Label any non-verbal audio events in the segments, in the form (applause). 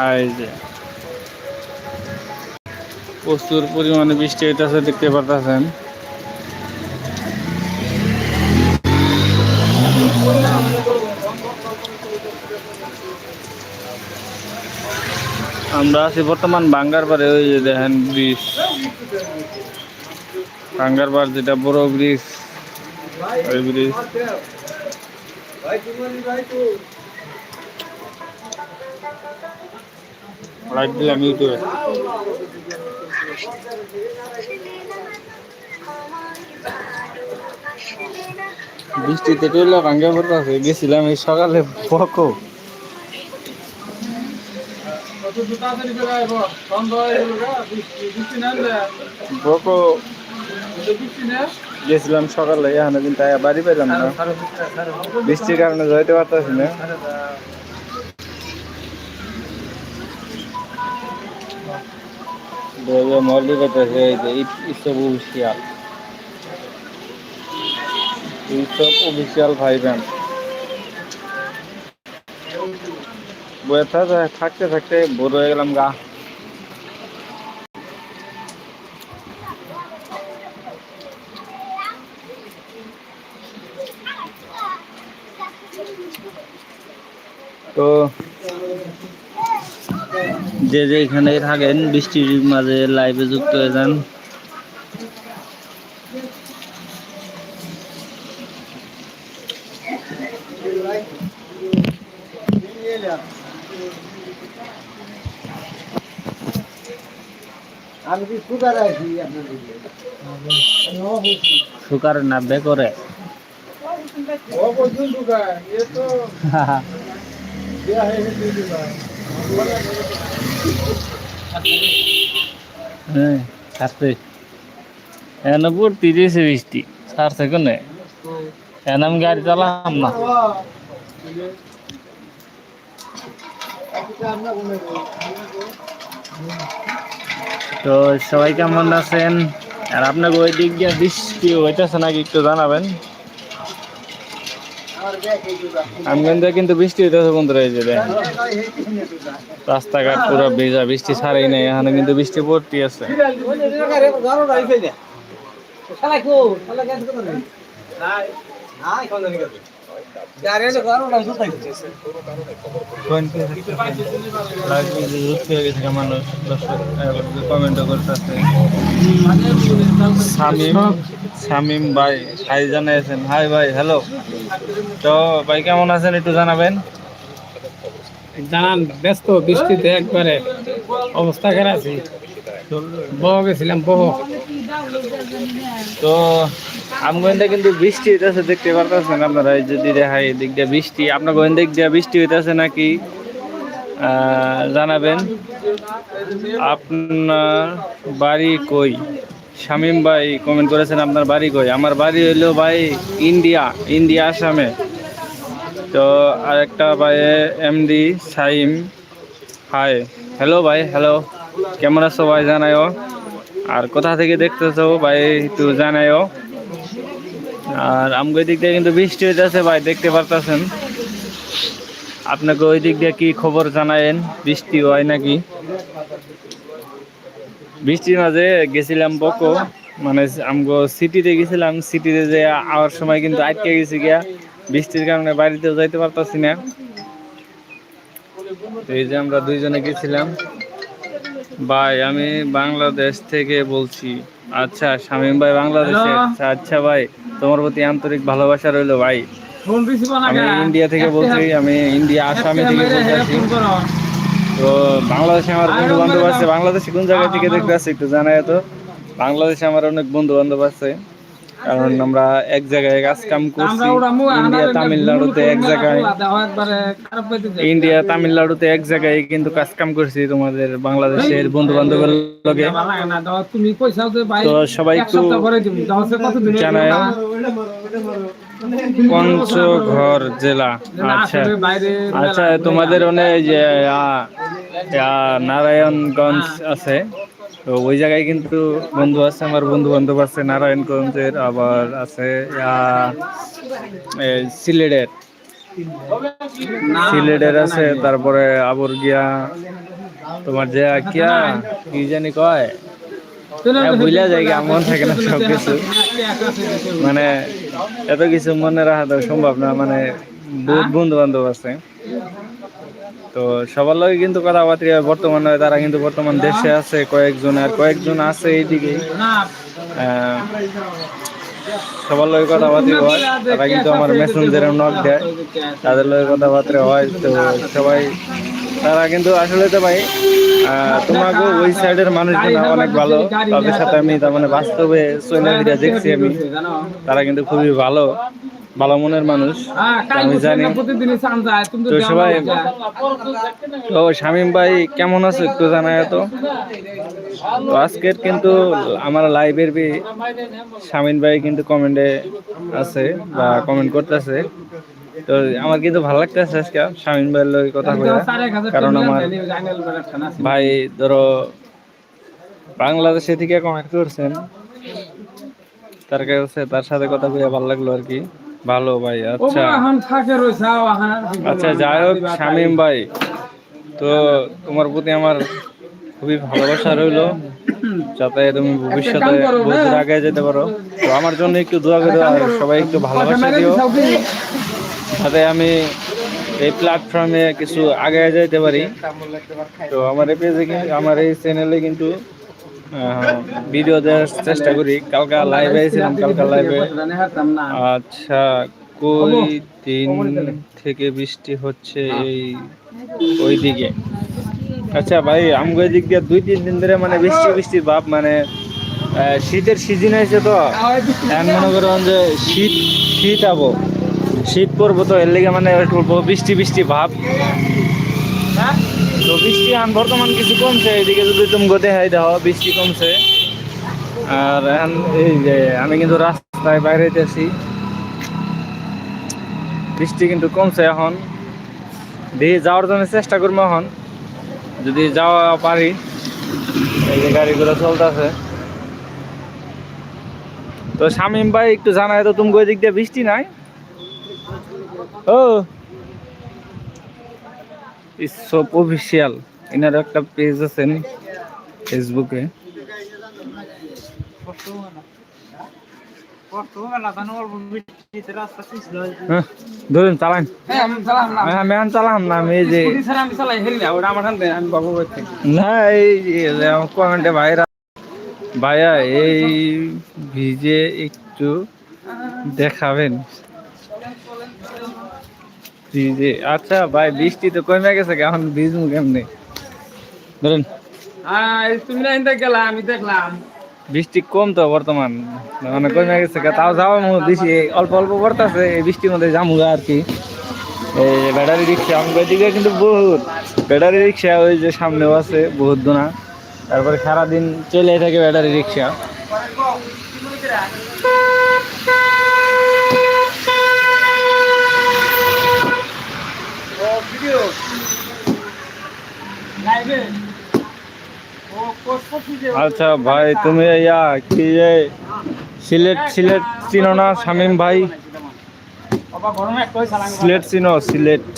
এই যে। প্রচুর পরিমাণে বৃষ্টি হইতেছে, দেখতে পারতেছেন। আমরা আছি বর্তমান বাঙ্গার পারে ওই যে দেখেন ব্রিজ। বাঙ্গার পার যেটা বড় ব্রিজ, ওই ব্রিজ। লাইক দিলাম ইউটিউবে বৃষ্টিতে টইলা ভাঙ্গা পড়তেছে, গেছিলাম এই সকালে পকো বকো। গেছিলাম সকালে, এখানে কিন্তু বাড়ি পেলাম না। বৃষ্টির কারণে যাইতে পারতেছি না। পেতেছে এই যে ইসব অফিসিয়াল ইসব অফিসিয়াল ভাই ব্যান বয়ে থাকতে থাকতে বোর হয়ে গেলাম গা তো যে যে এখানে থাকেন বৃষ্টির মাঝে লাইভে যুক্ত হয়ে যান। সুকার করে হয়ে গেছে সুগার (laughs) হ্যাঁ দিয়েছে বৃষ্টি আমি গাড়ি চালাম না। তো সবাই কেমন আছেন? আর আপনাকে ওই দিক দিয়ে বৃষ্টি হইতেছে নাকি একটু জানাবেন? আমি কিন্তু বৃষ্টি হইতেছে বন্ধুরা, এই যে রাস্তাঘাট পুরো ভেজা, বৃষ্টি ছাড়াই নাই, এখানে কিন্তু বৃষ্টি পড়তি আছে। মানুষ কমেন্টও করতেছে শামিম শামিম ভাই হাই জানাইছেন। হাই ভাই হ্যালো। তো ভাই কেমন আছেন একটু জানাবেন? জানান ব্যস্ত বৃষ্টিতে একবারে অবস্থা খারাপ আছে। বহ গেছিলাম বহ। তো আমগোয়েন্দা কিন্তু বৃষ্টি হইতেছে, দেখতে পারতেছেন আপনারা যদি দেখাই এদিক দিয়ে বৃষ্টি। আপনার গোয়েন্দা দিক দিয়ে বৃষ্টি হইতেছে নাকি? জানাবেন। আপনার বাড়ি কই? শামিম ভাই কমেন্ট করেছেন, আপনার বাড়ি কই? আমার বাড়ি হইল ভাই ইন্ডিয়া ইন্ডিয়া, আসামে। তো আরেকটা ভাই, এমডি সাইম, হাই, হ্যালো ভাই, হ্যালো। কেমন আছো ভাই জানাইও আর কোথা থেকে দেখতেছো ভাই, একটু জানাইও আর আমগো দিক দিয়ে কিন্তু বৃষ্টি হইতেছে ভাই দেখতে পারতেছেন। আপনাকে ওই দিক দিয়ে কি খবর জানায়েন? বৃষ্টি হয় নাকি? বৃষ্টির মাঝে গেছিলাম বকো মানে আমগো সিটিতে গেছিলাম সিটিতে যে আওয়ার সময় কিন্তু আটকে গেছি গিয়া বৃষ্টির কারণে বাড়িতেও যাইতে পারতাছি না। তো এই যে আমরা দুইজনে গেছিলাম। ভাই আমি বাংলাদেশ থেকে বলছি। আচ্ছা শামীম ভাই বাংলাদেশে। আচ্ছা আচ্ছা ভাই। তোমার প্রতি আন্তরিক ভালোবাসা রইল ভাই। আমি ইন্ডিয়া থেকে বলছি আমি ইন্ডিয়া আসামি থেকে বলছি তো বাংলাদেশে আমার বন্ধু বান্ধব আছে। বাংলাদেশে কোন জায়গা থেকে দেখতে আসছে একটু জানাই তো। বাংলাদেশে আমার অনেক বন্ধু বান্ধব আছে। কারণ আমরা এক জায়গায় কাজ কাম করছি ইন্ডিয়া তামিলনাড়ুতে এক জায়গায়। ইন্ডিয়া তামিলনাড়ুতে এক জায়গায় কিন্তু কাজ কাম করছি তোমাদের বাংলাদেশের বন্ধু বান্ধবের লগে। তো সবাই একটু জানায়। পঞ্চগড় জেলা। আচ্ছা। আচ্ছা তোমাদের ওনে যে নারায়ণগঞ্জ আছে। তো ওই জায়গায় কিন্তু বন্ধু আছে, আমার বন্ধু বান্ধব আছে, নারায়ণগঞ্জের, আবার আছে সিলেটের। সিলেটের আছে, তারপরে আবর গিয়া তোমার যে কিয়া কি জানি কয়? ভুলা যায় মন থাকে না সব কিছু। মানে এত কিছু মনে রাখা তো সম্ভব না মানে বহুত বন্ধু বান্ধব আছে। তো সবার লগে কিন্তু কথাবার্তা বর্তমানে তারা কিন্তু বর্তমান দেশে আছে, কয়েকজন আর কয়েকজন আছে এইদিকে। সবার লগে কথাবার্তা হয়। তারা কিন্তু আমার মেসেঞ্জারে নক দেয়। তাদের লগে কথাবার্তা হয়। তো সবাই, তারা কিন্তু আসলে তো ভাই তোমাকে ওই সাইডের মানুষজন অনেক ভালো। তাদের সাথে আমি তার মানে বাস্তবে চলে দেখছি আমি। তারা কিন্তু খুবই ভালো। ভালো মনের মানুষ আমি জানি। তো সবাই তো শামীম ভাই কেমন আছো একটু জানায় তো। আজকের কিন্তু আমার লাইভের বি শামীম ভাই কিন্তু কমেন্টে আছে বা কমেন্ট করতেছে। তো আমার কিন্তু ভালো লাগতেছে আজকে শামীম ভাইয়ের লগে কথা বলে। কারণ আমার ভাই ধরো বাংলাদেশে থেকে কমেন্ট করছেন। তার কাছে তার সাথে কথা বলে ভালো লাগল আর কি। ভালো ভাই আচ্ছা। আচ্ছা যাই হোক শামীম ভাই তো তোমার প্রতি আমার খুবই ভালোবাসা রইল। যাতে তুমি ভবিষ্যতে বহুত আগে যেতে পারো। তো আমার জন্য একটু দোয়া করো আর সবাই একটু ভালোবাসা দিও। যাতে আমি এই প্ল্যাটফর্মে কিছু আগে যেতে পারি। তো আমার এই পেজে আমার এই চ্যানেলে কিন্তু ভিডিও দেওয়ার চেষ্টা করি। কালকা লাইভে এসেছিলাম কালকা লাইভে আচ্ছা কই দিন থেকে বৃষ্টি হচ্ছে এই ওই দিকে আচ্ছা ভাই আমগো দিক দিয়ে দুই তিন দিন ধরে মানে বৃষ্টি বৃষ্টির ভাব মানে শীতের সিজন আছে তো। এখন মনে করেন যে শীত শীত আবো শীত পড়ব তো এর লেগে মানে একটু বৃষ্টি বৃষ্টি ভাব। তো বৃষ্টি এখন বর্তমান কিছু কমছে, এদিকে যদি তুমি দেখাই দাও, বৃষ্টি কমছে। আর এখন এই যে আমি কিন্তু রাস্তায় বাইরে যেতেছি বৃষ্টি কিন্তু কমছে এখন। দিয়ে যাওয়ার জন্য চেষ্টা করব এখন। যদি যাওয়া পারি, এই যে গাড়িগুলো চলতেছে। তো শামিম ভাই একটু জানায় তো, তুমি ওই দিক দিয়ে বৃষ্টি নাই? ও। সব অফিসিয়াল এনার একটা পেজ আছে নি ফেসবুকে চালাম না, আমি যে ভাইরা ভাইয়া, এই ভিজে একটু দেখাবেন। ভিজে আচ্ছা ভাই বৃষ্টি তো কমে গেছে এখন ভিজমু কেমনে? ধরুন। তুমি না হিন্দা গেলা আমি দেখলাম। বৃষ্টি কম তো বর্তমান মানে কমে গেছে। তাও যাওয়া বেশি অল্প অল্প পড়তেছে এই বৃষ্টির মধ্যে যামু গা আর কি। এই ব্যাটারি রিক্সা আমাদের দিকে কিন্তু বহুত ব্যাটারি রিক্সা ওই যে সামনেও আছে বহুত দোনা। তারপরে সারাদিন চলে থাকে ব্যাটারি রিক্সা লাইভে ও পোস্ট করছি যে আচ্ছা ভাই তুমি ইয়া কি যে সিলেট সিলেট চিনো না শামিম ভাই? বাবা গরমে এক কই সালাং সিলেট চিনো সিলেট।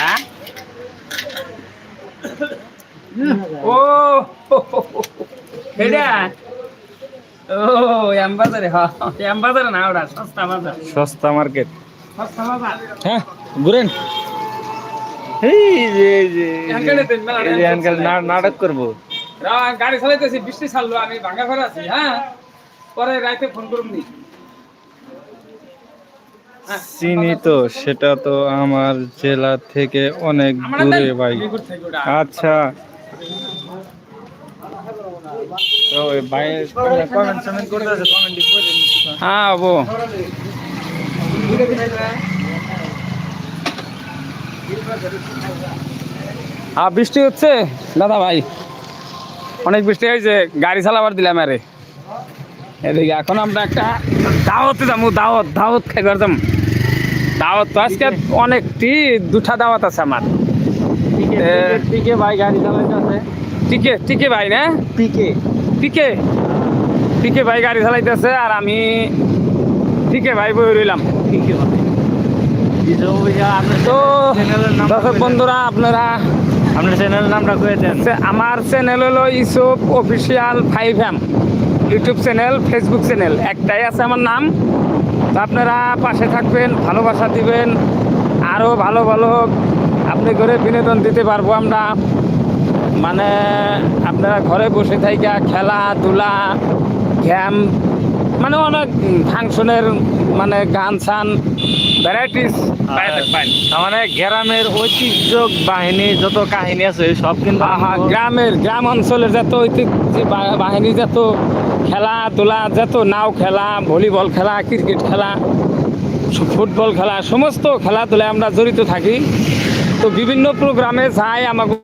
হ্যাঁ ও ও এমবাজারে হ্যাঁ এমবাজারে না ওটা সস্তা বাজার। সস্তা মার্কেট। সস্তা বাজার। হ্যাঁ ঘুরেন। নাটক করব। গাড়ি চালাইতেছি বৃষ্টি ছাড়লো আমি ভাঙ্গা ঘরে আছি হ্যাঁ? পরে রাইতে ফোন করুন নি হ্যাঁ, চিনি তো সেটা তো আমার জেলা থেকে অনেক দূরে ভাই। আচ্ছা। ওই ভাইয়ের কমেন্ট সমেন্ট করতে আছে কমেন্ট করে নিচ্ছি। হ্যাঁ আবু হ্যাঁ বৃষ্টি হচ্ছে? দাদা ভাই অনেক বৃষ্টি হয়েছে গাড়ি চালাবার দিলাম আরে। এদিকে এখন আমরা একটা দাওয়াতে যাব দাওয়াত দাওয়াত খাইবার যাম দাওয়াত তো আজকে অনেকটি দুটা দাওয়াত আছে আমার। পিকে ভাই গাড়ি চালাইতে আছে। টিকে টিকে ভাই না? পিকে পিকে পিকে ভাই গাড়ি চালাইতেছে আর আমি ঠিক আছে ভাই বই রইলাম। ভাইয়া আপনার তো দর্শক বন্ধুরা আপনারা আপনার চ্যানেলের নামটা কয়ে দেন। আমার চ্যানেল হলো Yusuf official five M YouTube channel Facebook channel একটাই আছে আমার নাম। তো আপনারা পাশে থাকবেন ভালোবাসা দিবেন আরও ভালো ভালো আপনি করে বিনোদন দিতে পারব আমরা। মানে আপনারা ঘরে বসে থাইকা খেলাধুলা গেম মানে অনেক ফাংশনের মানে গান সান ভ্যারাইটিস মানে গ্রামের ঐতিহ্য বাহিনী যত কাহিনী আছে সব কিন্তু গ্রামের গ্রাম অঞ্চলের যত ঐতিহ্য বাহিনী যত খেলাধুলা যত নাও খেলা ভলিবল খেলা ক্রিকেট খেলা ফুটবল খেলা সমস্ত খেলাধুলায় আমরা জড়িত থাকি। তো বিভিন্ন প্রোগ্রামে যাই আমাকে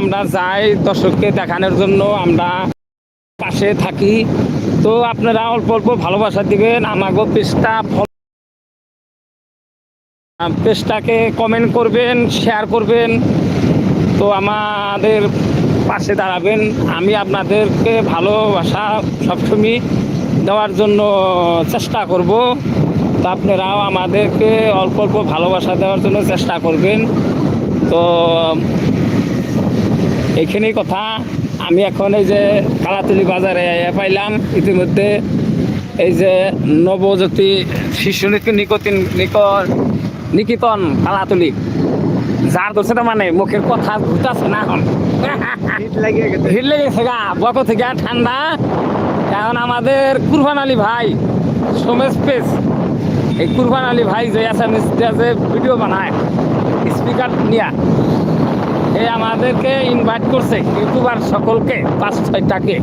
আমরা যাই দর্শককে দেখানোর জন্য আমরা পাশে থাকি। তো আপনারা অল্প অল্প ভালোবাসা দিবেন আমাকে পেজটা পেজটাকে কমেন্ট করবেন শেয়ার করবেন। তো আমাদের পাশে দাঁড়াবেন। আমি আপনাদেরকে ভালোবাসা সবসময় দেওয়ার জন্য চেষ্টা করব। তো আপনারাও আমাদেরকে অল্প অল্প ভালোবাসা দেওয়ার জন্য চেষ্টা করবেন। তো এইখানেই কথা। আমি এখন এই যে কালাতুলি বাজারে পাইলাম ইতিমধ্যে এই যে নবজ্যোতি শিশু নিকতিন নিক নিকিতন কালাতুলি। যার ধরছে তো মানে মুখের কথা ঘুরতেছে না এখন। ভিড় লেগেছে গা বক থেকে ঠান্ডা। কারণ আমাদের কুরবান আলী ভাই সোমেশ পেস এই কুরবান আলী ভাই যে অ্যাসামিস যে ভিডিও বানায় স্পিকার নিয়া। এই আমাদেরকে ইনভাইট করছে ইউটিউবার সকলকে পাঁচ ছয়টাকে।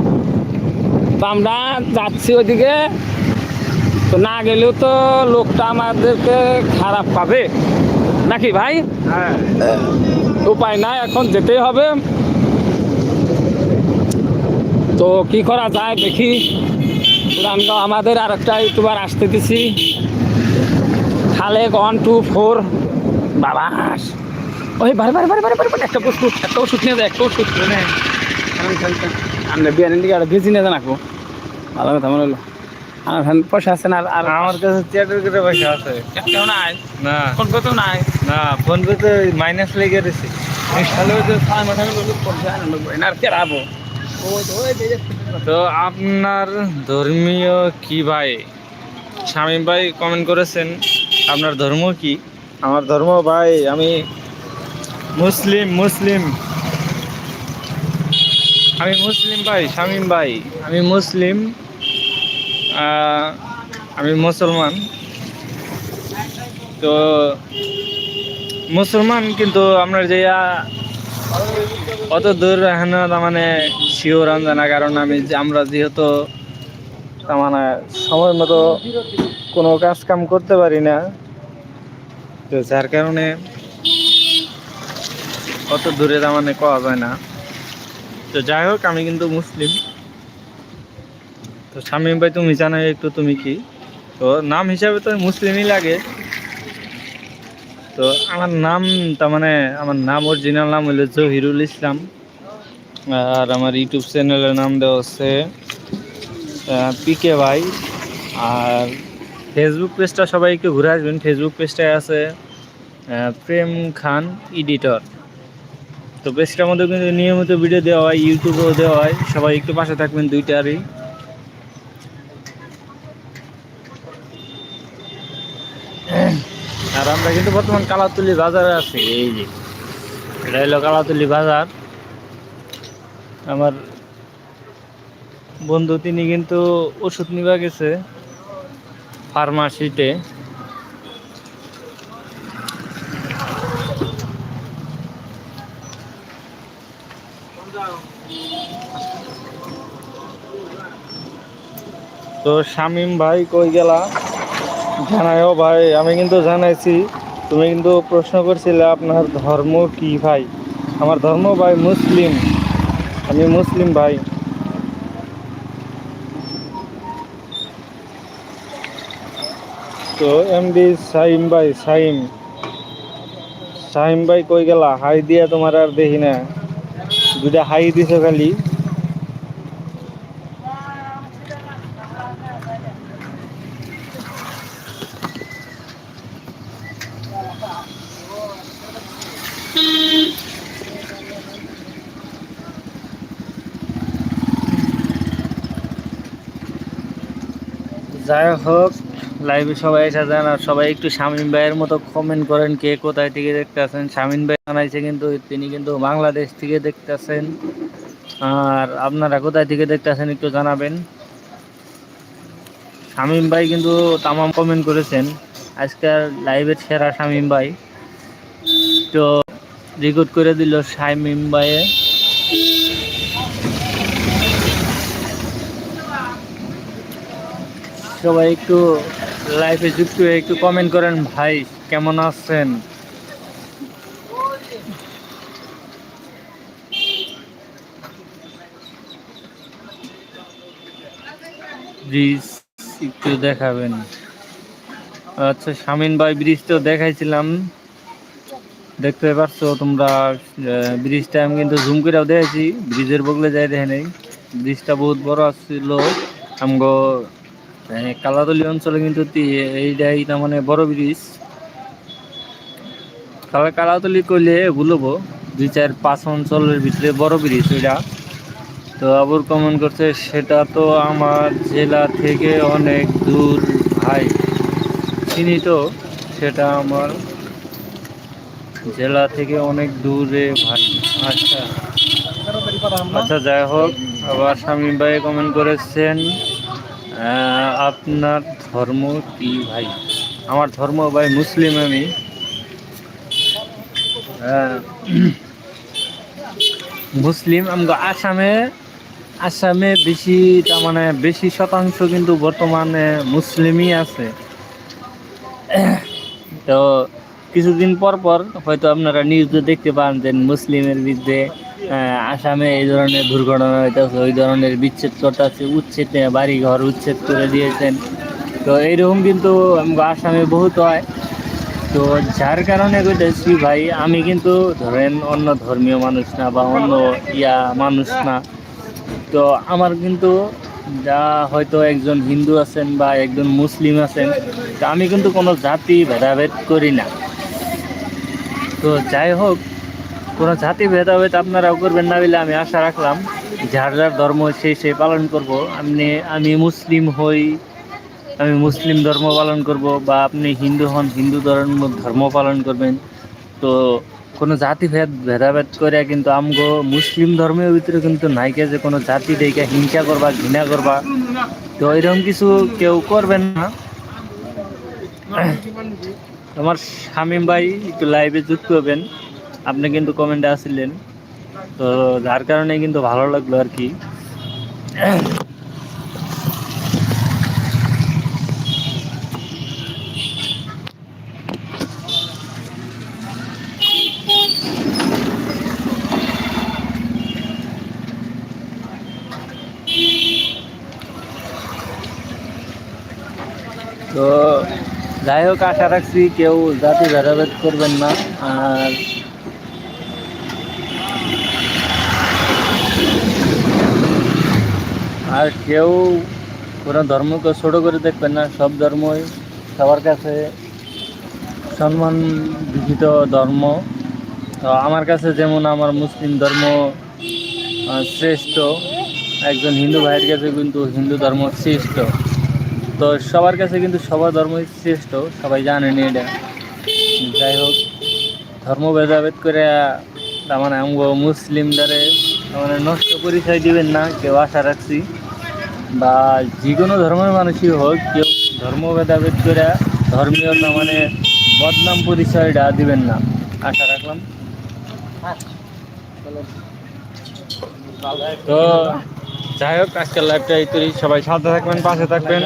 তো আমরা যাচ্ছি ওইদিকে। তো না গেলেও তো লোকটা আমাদেরকে খারাপ পাবে। নাকি ভাই? হ্যাঁ। উপায় নাই এখন যেতেই হবে। তো কি করা যায় দেখি। আমাদের আর একটা ইউটিউবার আসতে দিছি। খালেক ওয়ান টু ফোর বাবা ওই বারে বারে বারে বারে বারে বারে একটা ওষুধ একটা ওষুধ নিয়ে যায় একটা ওষুধ আমরা বিয়ারের দিকে আর বেশি নিয়ে আঁকবো। ভালো কথা মনে হলো। আমার এখানে পয়সা আছে না আর- আর আমার কাছে থিয়েটার করে পয়সা আছে। কেউ নাই? না। কোন কত নাই? না ফোন পে তো মাইনাস লেগে গেছে তাহলে যে ছয় মাথা লোক পয়সা আনন্দ না আর কে রাখব তো আপনার ধর্মীয় কি ভাই? শামীম ভাই কমেন্ট করেছেন আপনার ধর্ম কি? আমার ধর্ম ভাই আমি মুসলিম মুসলিম। আমি মুসলিম ভাই, শামীম ভাই। আমি মুসলিম আমি মুসলমান। তো মুসলমান কিন্তু আপনার যে অত দূর তার মানে শিওর জানা কারণ আমি আমরা যেহেতু মানে সময় মতো কোনো কাজ কাম করতে পারি না। তো যার কারণে অত দূরে তার মানে কওয়া যায় না। তো যাই হোক, আমি কিন্তু মুসলিম। তো শামীম ভাই, তুমি জানো একটু তুমি কি? তো নাম হিসাবে তো মুসলিমই লাগে। তো আমার নাম, তার মানে আমার নাম অরিজিনাল নাম হলো জহিরুল ইসলাম। আর আমার ইউটিউব চ্যানেলের নাম দেওয়া হচ্ছে পিকে ভাই। আর ফেসবুক পেজটা সবাই একটু ঘুরে আসবেন। ফেসবুক পেজটায় আছে প্রেম খান এডিটর। তো পেজটার মধ্যে কিন্তু নিয়মিত ভিডিও দেওয়া হয় ইউটিউবেও দেওয়া হয়। সবাই একটু পাশে থাকবেন দুইটারই। আর আমরা কিন্তু বর্তমান কালাতুলি বাজারে আছি, এই যে। এটা হলো কালাতুলি বাজার। আমার বন্ধু, তিনি কিন্তু ওষুধ নিবা গেছে ফার্মাসিতে তো শামিম ভাই কই গেলা? জানাইও ভাই, আমি কিন্তু জানাইছি। তুমি কিন্তু প্রশ্ন করছিলে, আপনার ধর্ম কি ভাই? আমার ধর্ম ভাই মুসলিম। আমি মুসলিম ভাই। তো এমডি সাইম ভাই সাইম সাইম ভাই কই গেলা? হাই দিয়া তোমার আর দেখি না। দুটা হাই দিছো খালি। হোক লাইভে সবাই এসে যান আর সবাই একটু শামীম ভাইয়ের মতো কমেন্ট করেন কে কোথায় থেকে দেখতেছেন। শামীম ভাই জানাইছে কিন্তু, তিনি কিন্তু বাংলাদেশ থেকে দেখতেছেন। আর আপনারা কোথায় থেকে দেখতেছেন একটু জানাবেন। শামীম ভাই কিন্তু তামাম কমেন্ট করেছেন। আজকের লাইভের সেরা শামীম ভাই। তো রেকর্ড করে দিল শামীম ভাইয়ে। সবাই একটু লাইভে যুক্ত হয়ে একটু কমেন্ট করেন, ভাই, কেমন আছেন? ব্রিজ একটু দেখাবেন। আচ্ছা শামিন ভাই ব্রিজ তো দেখাইছিলাম। দেখতে পারছ তোমরা ব্রিজটা আমি কিন্তু জুম করেও দেখেছি ব্রিজের বগলে যাই দেখে নেই। ব্রিজটা বহুত বড় ছিল। আমগো কালাতলি অঞ্চলে কিন্তু এইটাই তার মানে বড় ব্রিজ। তাহলে কালাতলি কইলে ভুলবো, দুই চার পাঁচ অঞ্চলের ভিতরে বড় ব্রিজ ওইটা তো আবুর কমন করছে, সেটা তো আমার জেলা থেকে অনেক দূর ভাই। চিনি তো, সেটা আমার জেলা থেকে অনেক দূরে ভাই। আচ্ছা। আচ্ছা যাই হোক, আবার স্বামী ভাই কমেন্ট করেছেন। আপনার ধর্ম কি ভাই? আমার ধর্ম ভাই মুসলিম আমি। মুসলিম আমগো আসামে আসামে বেশি, তার মানে বেশি শতাংশ কিন্তু বর্তমানে মুসলিমই আছে। তো কিছুদিন পর পর হয়তো আপনারা নিউজে দেখতে পান যে মুসলিমের বিরুদ্ধে আসামে এই ধরনের দুর্ঘটনা হইতেছে, ওই ধরনের বিচ্ছেদ করতেছে উচ্ছেদ বাড়ি ঘর উচ্ছেদ করে দিয়েছেন। তো এইরকম কিন্তু আসামে বহুত হয়। তো যার কারণে কইতেছি ভাই, আমি কিন্তু ধরেন অন্য ধর্মীয় মানুষ না বা অন্য ইয়া মানুষ না। তো আমার কিন্তু যা হয়তো একজন হিন্দু আছেন বা একজন মুসলিম আছেন, তো আমি কিন্তু কোনো জাতি ভেদাভেদ করি না। তো যাই হোক কোনো জাতি ভেদাভেদ আপনারাও করবেন না বলে আমি আশা রাখলাম। যার যার ধর্ম সেই সেই পালন করব। আপনি, আমি মুসলিম হই, আমি মুসলিম ধর্ম পালন করব বা আপনি হিন্দু হন, হিন্দু ধর্ম ধর্ম পালন করবেন। তো কোনো জাতি ভেদ, ভেদাভেদ করে কিন্তু আমগো মুসলিম ধর্মের ভিতরে কিন্তু নাইকে যে কোনো জাতি দেখে হিংসা করবা, ঘৃণা করবা, তো এরকম কিছু কেউ করবেন না। আমার শামীম ভাই একটু লাইভে যুক্ত হবেন। আপনি কিন্তু কমেন্টে আসছিলেন তো যার কারণে কিন্তু ভালো লাগল আর কি। তো যাই হোক, আশা রাখছি কেউ জাতি ভেদাভেদ করবেন না। আর আর কেউ কোনো ধর্মকে ছোট করে দেখবেন না, সব ধর্মই সবার কাছে সম্মান বিহিত ধর্ম। তো আমার কাছে যেমন আমার মুসলিম ধর্ম শ্রেষ্ঠ, একজন হিন্দু ভাইয়ের কাছে কিন্তু হিন্দু ধর্ম শ্রেষ্ঠ। তো সবার কাছে কিন্তু সবার ধর্মই শ্রেষ্ঠ, সবাই জানেন এটা। যাই হোক, ধর্ম ভেদাভেদ করে তার মানে মুসলিমদারে তার মানে নষ্ট পরিচয় দিবেন না, কেউ আশা রাখছি। বা যে কোনো ধর্মের মানুষই হোক কেউ ধর্ম ভেদাভেদ করে ধর্মীয় না মানে বদনাম পরিচয়টা দিবেন না। আশা রাখলাম তো যাই হোক, আজকের লাইভটা এই তৈরি সবাই সাথে থাকবেন, পাশে থাকবেন।